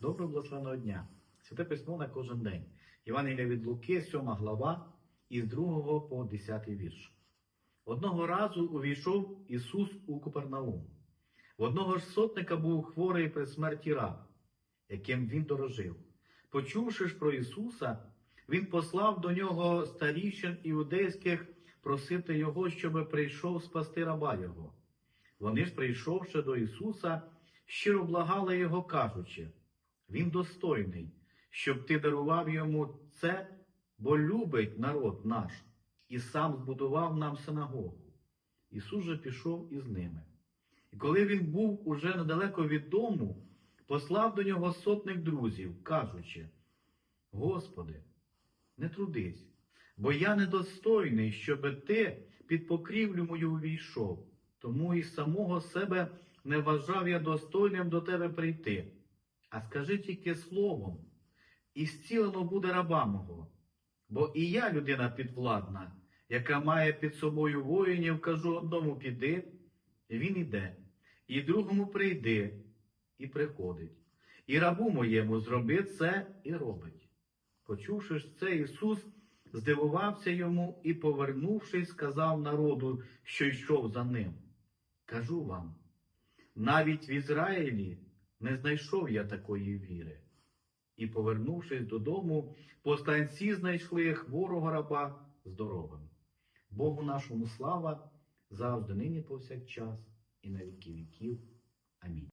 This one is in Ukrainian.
Доброго благословеного дня. Святе письмо на кожен день. Євангелія від Луки, 7 глава, із 2 по 10 вірш. Одного разу увійшов Ісус у Купернаум. В одного ж сотника був хворий при смерті раб, яким він дорожив. Почувши ж про Ісуса, він послав до нього старіщин іудейських просити його, щоб прийшов спасти раба його. Вони ж, прийшовши до Ісуса, щиро благали його, кажучи, Він достойний, щоб ти дарував йому це, бо любить народ наш, і сам збудував нам синагогу. Ісус же пішов із ними. І коли він був уже недалеко від дому, послав до нього сотник друзів, кажучи, Господи, не трудись, бо я недостойний, щоб ти під покрівлю мою увійшов, тому і самого себе не вважав я достойним до тебе прийти. А скажи тільки словом, і зцілено буде раба мого. Бо і я людина підвладна, яка має під собою воїнів, кажу одному піди, він іде, і другому прийди, і приходить. І рабу моєму зроби це і робить. Почувши ж це, Ісус здивувався йому і, повернувшись, сказав народу, що йшов за ним. Кажу вам, навіть в Ізраїлі не знайшов я такої віри. І, повернувшись додому, повстанці знайшли хворого раба здоровим. Богу нашому слава завжди нині повсякчас і на віки віків. Амінь.